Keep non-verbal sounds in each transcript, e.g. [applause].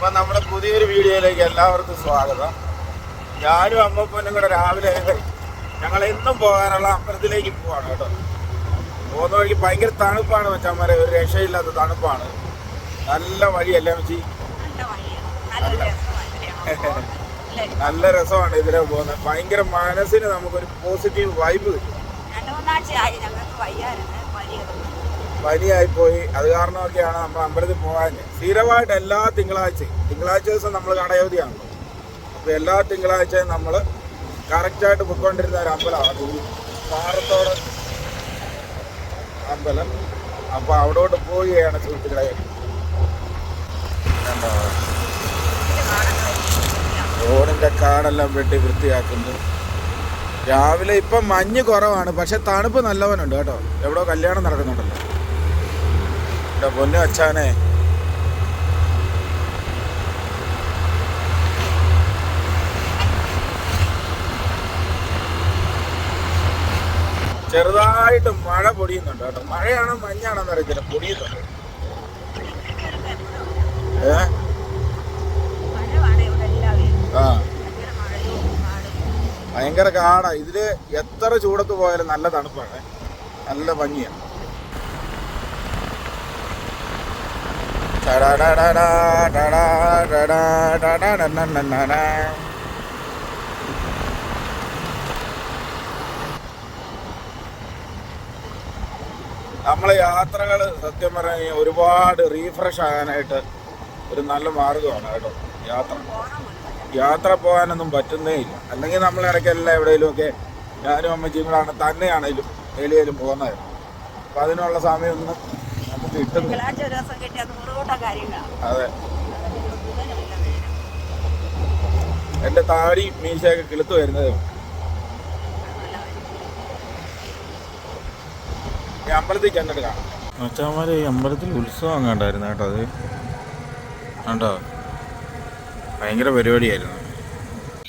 അപ്പൊ നമ്മുടെ പുതിയൊരു വീഡിയോയിലേക്ക് എല്ലാവർക്കും സ്വാഗതം. ഞാനും അമ്മപ്പനും കൂടെ രാവിലെ ഞങ്ങൾ എന്നും പോകാനുള്ള അമ്പലത്തിലേക്ക് പോവാണ് കേട്ടോ. പോകുന്ന വഴിക്ക് ഭയങ്കര തണുപ്പാണ് മച്ചന്മാരെ ഒരു രക്ഷയില്ലാത്ത തണുപ്പാണ്. നല്ല വഴിയല്ലേ മച്ചി നല്ല രസമാണ് ഇതിലെ പോകുന്നത്. ഭയങ്കര മനസ്സിന് നമുക്കൊരു പോസിറ്റീവ് വൈബ് കിട്ടും. രണ്ട് മൂന്നാഴ്ചയായി ഞങ്ങൾക്ക് പനിയായി പോയി അത് കാരണമൊക്കെയാണ് നമ്മൾ അമ്പലത്തിൽ പോകാൻ. സ്ഥിരമായിട്ട് എല്ലാ തിങ്കളാഴ്ചയും. തിങ്കളാഴ്ച ദിവസം നമ്മൾ കടയോധിയാണല്ലോ അപ്പോൾ എല്ലാ തിങ്കളാഴ്ചയും നമ്മൾ കറക്റ്റായിട്ട് പൊയ്ക്കൊണ്ടിരുന്ന ഒരു അമ്പലമാണ് പാറത്തോട് അമ്പലം. അപ്പോൾ അവിടോട്ട് പോവുകയാണ് സുഹൃത്തുക്കളെ? റോഡിന്റെ കാടെല്ലാം വെട്ടി വൃത്തിയാക്കുന്നു. രാവിലെ ഇപ്പം മഞ്ഞ് കുറവാണ്. പക്ഷെ തണുപ്പ് നല്ലവനുണ്ട് കേട്ടോ. എവിടെ കല്യാണം നടക്കുന്നുണ്ടല്ലോ. എന്റെ പൊന്നു അച്ഛാനെ. ചെറുതായിട്ട് മഴ പൊടിയുന്നുണ്ട് കേട്ടോ. മഴയാണോ മഞ്ഞാണോ അറിയത്തില്ല. പൊടിയുന്നുണ്ട്. ആ. ഭയങ്കര കാടാ. ഇതിൽ എത്ര ചൂടത്ത് പോയാലും നല്ല തണുപ്പാണ്. നല്ല ഭംഗിയാണ് നമ്മളെ യാത്രകൾ സത്യം പറഞ്ഞാൽ ഒരുപാട് റീഫ്രഷ് ആകാനായിട്ട് ഒരു നല്ല മാർഗമാണ് കേട്ടോ യാത്ര. യാത്ര പോകാനൊന്നും പറ്റുന്നേ ഇല്ല അല്ലെങ്കിൽ നമ്മൾ ഇടയ്ക്കെല്ലാം എവിടെയെങ്കിലും ഒക്കെ ഞാനും അമ്മച്ചിയും തന്നെയാണേലും എലിയേലും പോകുന്നത്. അപ്പം അതിനുള്ള സമയമൊന്നും അതെ. എന്റെ താടി മീശയൊക്കെ കിളുത്ത് വരുന്നതേ. അമ്പലത്തിൽ ചെന്നിട്ട് കാണാം. ഈ അമ്പലത്തിൽ ഉത്സവം കണ്ടായിരുന്നു കേട്ടോ അത്. കണ്ടോ? ഭയങ്കര പരിപാടിയായിരുന്നു.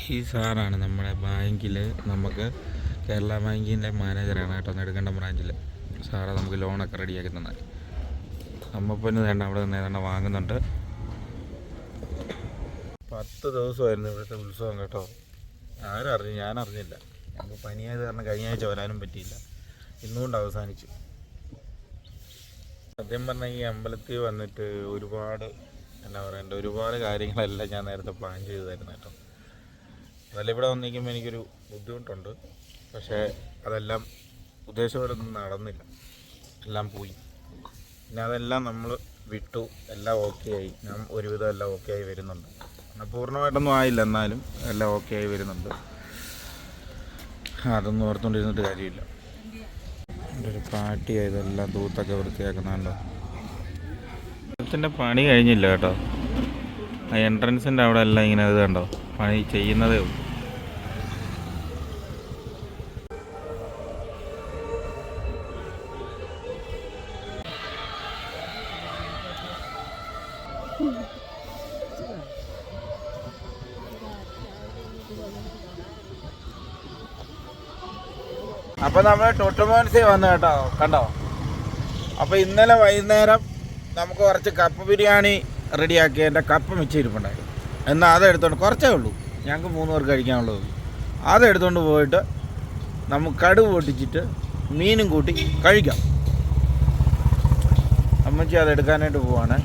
ഈ സാറാണ് നമ്മുടെ ബാങ്കിൽ നമുക്ക് കേരള ബാങ്കിന്റെ മാനേജറാണ് കേട്ടോ നെടുങ്കണ്ടം ബ്രാഞ്ചിൽ സാറ് നമുക്ക് ലോണൊക്കെ റെഡിയാക്കി തന്നെ അമ്മപ്പൊന്ന് വേണ്ട അവിടെ നിന്ന് ഏതാണ്ട് വാങ്ങുന്നുണ്ട്. പത്ത് ദിവസമായിരുന്നു ഇവിടുത്തെ ഉത്സവം കേട്ടോ. ആരും അറിഞ്ഞു ഞാൻ അറിഞ്ഞില്ല. ഞങ്ങൾക്ക് പനിയായത് കാരണം കഴിഞ്ഞ ആഴ്ച വരാനും പറ്റിയില്ല. ഇന്നുകൊണ്ട് അവസാനിച്ചു. സത്യം പറഞ്ഞാൽ ഈ അമ്പലത്തിൽ വന്നിട്ട് ഒരുപാട് എന്താ പറയണ്ട ഒരുപാട് കാര്യങ്ങളെല്ലാം ഞാൻ നേരത്തെ പ്ലാൻ ചെയ്തതായിരുന്നു കേട്ടോ. അതെല്ലാം ഇവിടെ വന്നിരിക്കുമ്പോൾ എനിക്കൊരു ബുദ്ധിമുട്ടുണ്ട്. പക്ഷേ അതെല്ലാം ഉദ്ദേശപരമൊന്നും നടന്നില്ല. എല്ലാം പോയി. പിന്നെ അതെല്ലാം നമ്മൾ വിട്ടു. എല്ലാം ഓക്കെ ആയി ഞാൻ ഒരുവിധം എല്ലാം ഓക്കെ ആയി വരുന്നുണ്ട്. എന്നാൽ പൂർണമായിട്ടൊന്നും ആയില്ല എന്നാലും എല്ലാം ഓക്കെ ആയി വരുന്നുണ്ട്. അതൊന്നും ഓർത്തുകൊണ്ടിരുന്നിട്ട് കാര്യമില്ല. എന്റെ ഒരു പാട്ടി ഇതെല്ലാം തൂത്തൊക്കെ വൃത്തിയാക്കുന്നുണ്ടോ? ഇതിന്റെ പണി കഴിഞ്ഞില്ല കേട്ടോ. ആ എൻട്രൻസിന്റെ അവിടെ എല്ലാം ഇങ്ങനെ ഇത് കണ്ടോ? പണി ചെയ്യുന്നതേ ഉള്ളൂ. അപ്പൊ നമ്മൾ ടൊട്ടുമോൻസി വന്നു കേട്ടോ കണ്ടോ? അപ്പൊ ഇന്നലെ വൈകുന്നേരം നമുക്ക് കുറച്ച് കപ്പ് ബിരിയാണി റെഡിയാക്കി എന്റെ കപ്പ് മിച്ചിരിപ്പുണ്ടായി എന്നാൽ അത് എടുത്തോണ്ട് കുറച്ചേ ഉള്ളൂ. ഞങ്ങൾക്ക് മൂന്ന് പേർക്ക് കഴിക്കാനുള്ളത്. അതെടുത്തോണ്ട് പോയിട്ട് നമുക്ക് കടുവ് പൊട്ടിച്ചിട്ട് മീനും കൂട്ടി കഴിക്കാം. അമ്മച്ചി അത് എടുക്കാനായിട്ട് പോവാണ്.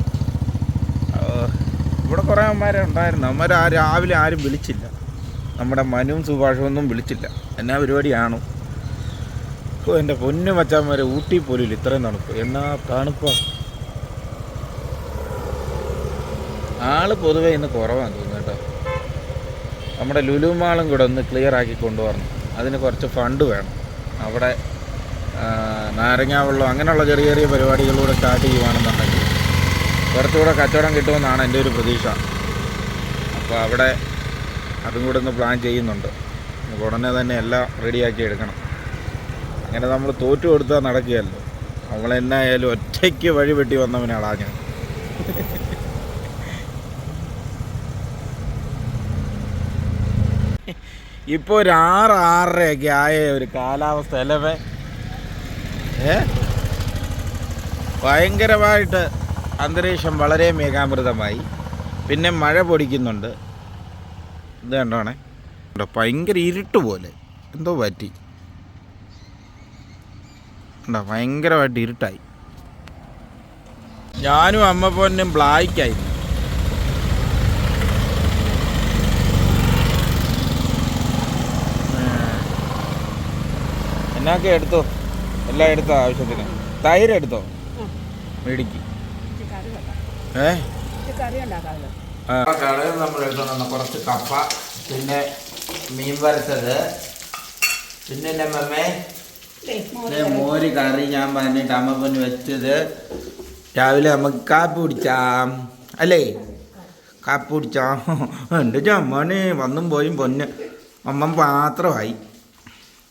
ഇവിടെ കുറേ അമ്മമാരെ ഉണ്ടായിരുന്നു. അമ്മമാർ രാവിലെ ആരും വിളിച്ചില്ല. നമ്മുടെ മനുവും സുഭാഷും ഒന്നും വിളിച്ചില്ല. എന്നാ പരിപാടിയാണോ? എന്റെ പൊന്നു മച്ചാന്മാരെ ഊട്ടി പോലും ഇത്രയും തണുപ്പ്. എന്നാ തണുപ്പാ. ആൾ പൊതുവേ ഇന്ന് കുറവാണ് തോന്നുന്നു കേട്ടോ. നമ്മുടെ ലുലുമാളും കൂടെ ഒന്ന് ക്ലിയർ ആക്കി കൊണ്ടുവരണം. അതിന് കുറച്ച് ഫണ്ട് വേണം. അവിടെ നാരങ്ങാവെള്ളം അങ്ങനെയുള്ള ചെറിയ ചെറിയ പരിപാടികളിലൂടെ സ്റ്റാർട്ട് ചെയ്യുവാണെന്നുണ്ടെങ്കിൽ കുറച്ചുകൂടെ കച്ചവടം കിട്ടുമെന്നാണ് എന്റെ ഒരു പ്രതീക്ഷ. അപ്പോൾ അവിടെ അതും കൂടെ ഒന്ന് പ്ലാൻ ചെയ്യുന്നുണ്ട്. ഉടനെ തന്നെ എല്ലാം റെഡിയാക്കി എടുക്കണം. അങ്ങനെ നമ്മൾ തോറ്റു കൊടുത്താൽ നടക്കുകയല്ലോ. എന്നായാലും ഒറ്റയ്ക്ക് വഴി വെട്ടി വന്നവനാളാ ഞാൻ. ഇപ്പോൾ ഒരു ആറ് ആറരയൊക്കെ ആയ ഒരു കാലാവസ്ഥ അല്ലേ ഏ? ഭയങ്കരമായിട്ട് അന്തരീക്ഷം വളരെ മേഘാമൃതമായി. പിന്നെ മഴ പൊടിക്കുന്നുണ്ട്. ഇത് കണ്ടോണേ? ഭയങ്കര ഇരുട്ട് പോലെ. എന്തോ പറ്റി. കണ്ടോ ഭയങ്കരമായിട്ട് ഇരുട്ടായി. ഞാനും അമ്മ പൊന്നും ബ്ലാക്കായി എന്നൊക്കെ എടുത്തോ? എല്ലാം എടുത്തോ ആവശ്യത്തിന്? തൈര് എടുത്തോ? മേടിക്ക്. ഏ? കടയിൽ നമ്മൾ എടുത്തോണ്ട് കുറച്ച് കപ്പ പിന്നെ മീൻ വരച്ചത് പിന്നെ എന്റെ അമ്മമ്മേ മോര് കറി ഞാൻ പറഞ്ഞിട്ട് അമ്മപ്പന് വെച്ചത്. രാവിലെ നമുക്ക് കാപ്പി കുടിച്ചാം. അല്ലേ? കാപ്പി കുടിച്ചാം? [laughs] എന്റെ ചമ്മണി വന്നും പോയും പൊന്ന്. അമ്മ മാത്രമായി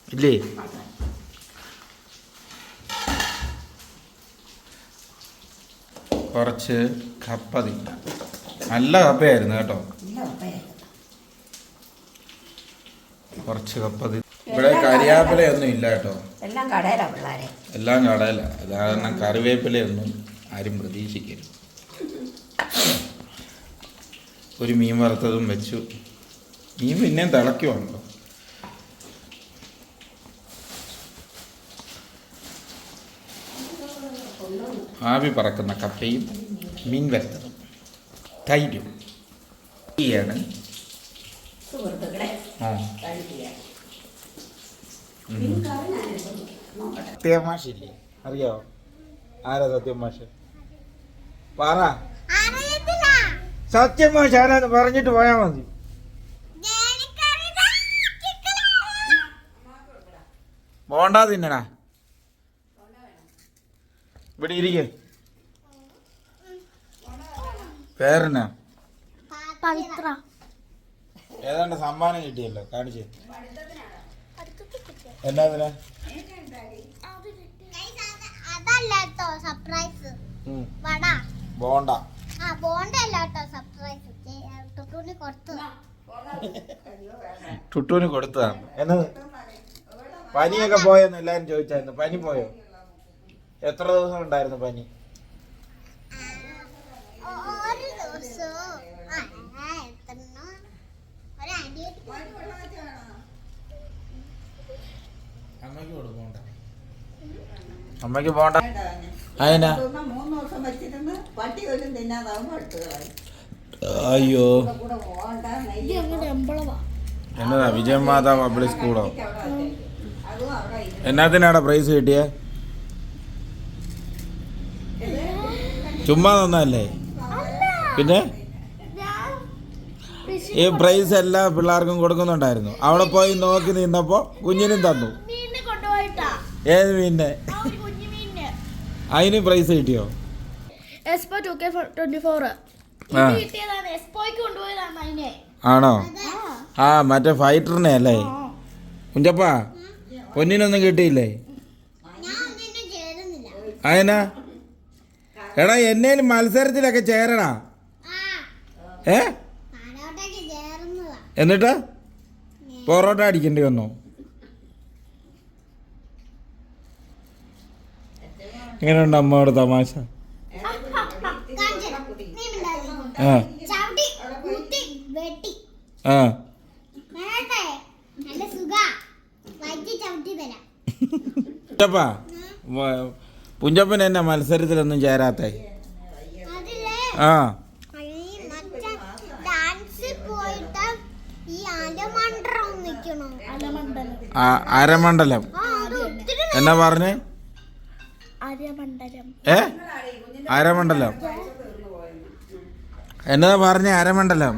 ഇല്ലേ? കുറച്ച് കപ്പ തിന്നാം. നല്ല കപ്പയായിരുന്നു കേട്ടോ. കുറച്ച് കപ്പ ഇവിടെ കരിയാപ്പിലയൊന്നും ഇല്ല കേട്ടോ. എല്ലാം കടയിലാ പിള്ളേരെ. എല്ലാം കടയില. കാരണം കറിവേപ്പിലയൊന്നും ആരും പ്രതീക്ഷിക്കരുത്. ഒരു മീൻ വറുത്തതും വെച്ചു. മീൻ പിന്നെയും തിളയ്ക്കുവാണല്ലോ ആവി പറക്കുന്ന കപ്പയും മീൻ വറുത്തതും. തൈരും. സുഹൃത്തുക്കളെ ആ. സത്യമാഷില്ലേ അറിയാവോ ആരാ സത്യമാഷ് പറ. സത്യമാഷ് ആരാന്ന് പറഞ്ഞിട്ട് പോയാ മതി. പോണ്ടാ തിന്നണ. ഇവിടെ ഇരിക്ക. പേരെന്നാ? പവിത്ര. ഏതാണ്ട് സമ്മാനം കിട്ടിയല്ലോ കാണിച്ചേ. എന്നാ കേട്ടോ സർപ്രൈസ് വട. ബോണ്ട. ആ സർപ്രൈസ് ടുട്ടൂന് ടുട്ടുവിന് കൊടുത്തതാണ് എന്നത്? പനിയൊക്കെ പോയെന്ന് എല്ലാരും ചോദിച്ചായിരുന്നു. പനി പോയോ? എത്ര ദിവസം ഉണ്ടായിരുന്നു പനി ഒരു ദിവസം ആ എത്രണ്ണോ ഒരു ആന്റിബയോട്ടിക് അമ്മയ്ക്ക് കൊടുക്കണ്ട അമ്മയ്ക്ക് പോണ്ട. അതിനാ അയ്യോ. എന്നതാ വിജയ മാതാ പബ്ലിക് സ്കൂളോ എന്നാത്തിനാടാ പ്രൈസ് കിട്ടിയേ? ചുമ്മാ തന്നല്ലേ പിന്നെ? ഈ പ്രൈസ് എല്ലാ പിള്ളേർക്കും കൊടുക്കുന്നുണ്ടായിരുന്നു. അവിടെ പോയി നോക്കി നിന്നപ്പോ കുഞ്ഞിനും തന്നു. ഏത് മീനിനെ ആ ഒരു കുഞ്ഞു മീനിനെ അതിന് പ്രൈസ് കിട്ടിയോ? Expo two K twenty four ആ കൊണ്ടുപോയതാണ് അതിനെ. ആണോ? ആ മറ്റേ ഫൈറ്ററിനെ അല്ലേ? കുഞ്ചപ്പാ പൊന്നിനൊന്നും കിട്ടിയില്ലേ? ഞാൻ ഒന്നിനും ചേരുന്നില്ല. അതിനാ എടാ എന്നേലും മത്സരത്തിലൊക്കെ ചേരടാ. ആ. ഏ? എന്നിട്ട്? പൊറോട്ട അടിക്കേണ്ടി വന്നോ. എങ്ങനെയുണ്ട് അമ്മയുടെ തമാശ. ആ. പുഞ്ചപ്പാ പുഞ്ചപ്പൻ എന്നെ മത്സരത്തിലൊന്നും ചേരാത്തേ. ആ. അരമണ്ഡലം. എന്നാ പറഞ്ഞേ? ഏ? അരമണ്ഡലം എന്നതാ പറഞ്ഞ അരമണ്ഡലം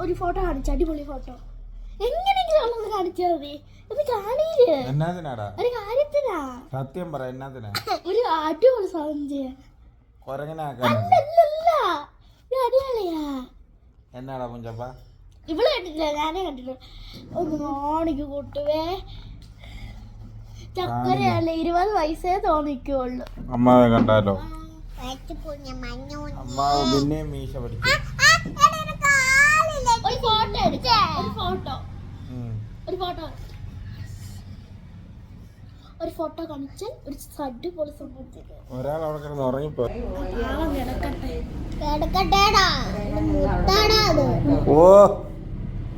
ഒരു ഫോട്ടോ കാണിച്ചു അടിപൊളി ഫോട്ടോ. എങ്ങനെയെങ്കിലും ഉള്ളത് കാണിച്ചാൽ മതി. ഇത് കാണിയില്ലേ ഒരു കാര്യത്തിനാ. സത്യം പറ എന്നാത്തിനാ ഒരു അടിപൊളി സാധനം ചെയ്യാൻ. കൊരങ്ങനാക്കാൻ. അല്ലല്ല അടിപൊളിയാ. എന്നാടാ പുഞ്ചപ്പ ഇവൾ കണ്ടിട്ടില്ല ഞാനേ കണ്ടിട്ടില്ല ഒന്ന് മോണിക്ക് കൂട്ടുവേ. ചക്കരയല്ല ഇരുപത് വയസ്സേ തോന്നിക്കുള്ളൂ. അമ്മാവെ കണ്ടാലോ? ഒരു അമ്മാവ് പിന്നെ മീശ പഠിച്ചു ഫോട്ടോ ഒരു ഫോട്ടോ. ഒരു ഫോട്ടോ. ഒരു ഫോട്ടോ കാണിച്ചാൽ ഒരു അടിപൊളി സംഭവത്തിൽ ഒരാൾ അവിടെ കിടന്ന് ഉറങ്ങിപ്പോ. പാവം കിടക്കട്ടെ. കിടക്കട്ടേടാ. എന്റെ അത്. ഓ.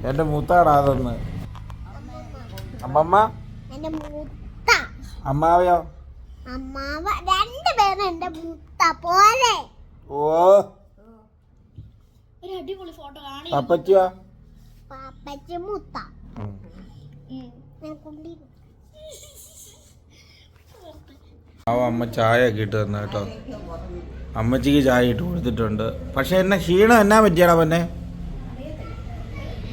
എന്റെ മൂത്താടാ അതൊന്ന്. അമ്മമ്മ? എന്റെ മുത്ത. അമ്മാവയോ? അമ്മാവ. രണ്ടുപേരും എന്റെ മുത്ത പോലെ. ഓ. ഒരു അടിപൊളി ഫോട്ടോ കാണി പാപ്പച്ച മുത്ത. അമ്മ ചായ ഒക്കെ ഇട്ട് തന്ന കേട്ടോ. അമ്മച്ചിക്ക് ചായ ഇട്ട് കൊടുത്തിട്ടുണ്ട്. പക്ഷെ എന്നെ ക്ഷീണം എന്നാ പറ്റിയാണോ പിന്നെ?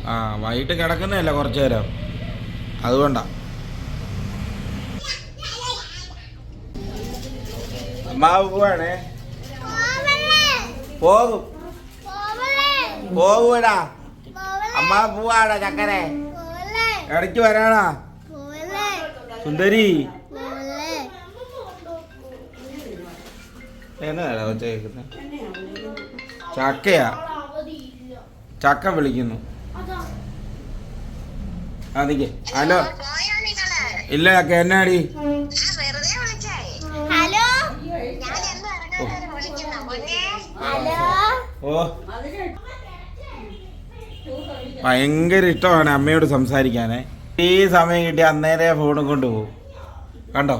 ആ വൈകിട്ട് കിടക്കുന്നതല്ല കുറച്ചു നേരം? അതുകൊണ്ടാ അമ്മാവ് പോവാണേ? പോകും പോകൂടാ അമ്മ പോവാടാ ചക്കരെ ഇടയ്ക്ക് വരാടാ. സുന്ദരി. കേൾക്കുന്നത് ചക്കയാ. ചക്ക വിളിക്കുന്നു. അതിക്ക് ഹലോ ഇല്ല എന്നാടി? ഹലോ. ഓ. ഹലോ. ഓ. ഭയങ്കര ഇഷ്ടമാണ് അമ്മയോട് സംസാരിക്കാനേ. ഈ സമയം കിട്ടി അന്നേരെ ഫോണും കൊണ്ട് പോകും കണ്ടോ?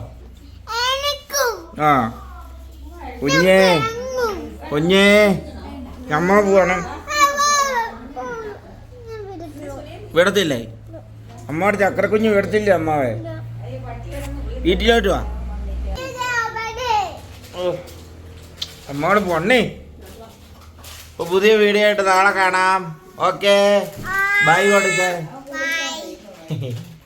എനിക്കും. ആ. കുഞ്ഞേ. കുഞ്ഞേ. അമ്മ പോകണം വിടത്തില്ലേ? അമ്മയുടെ ചക്രക്കുഞ്ഞ് വിടത്തില്ലേ അമ്മാവേ? വീട്ടിലോട്ട് വാ ഓ അമ്മയോട് പൊണ്ണേ. അപ്പൊ പുതിയ വീഡിയോ ആയിട്ട് നാളെ കാണാം. ഓക്കേ. ബൈ കൊടുത്തേ. [laughs]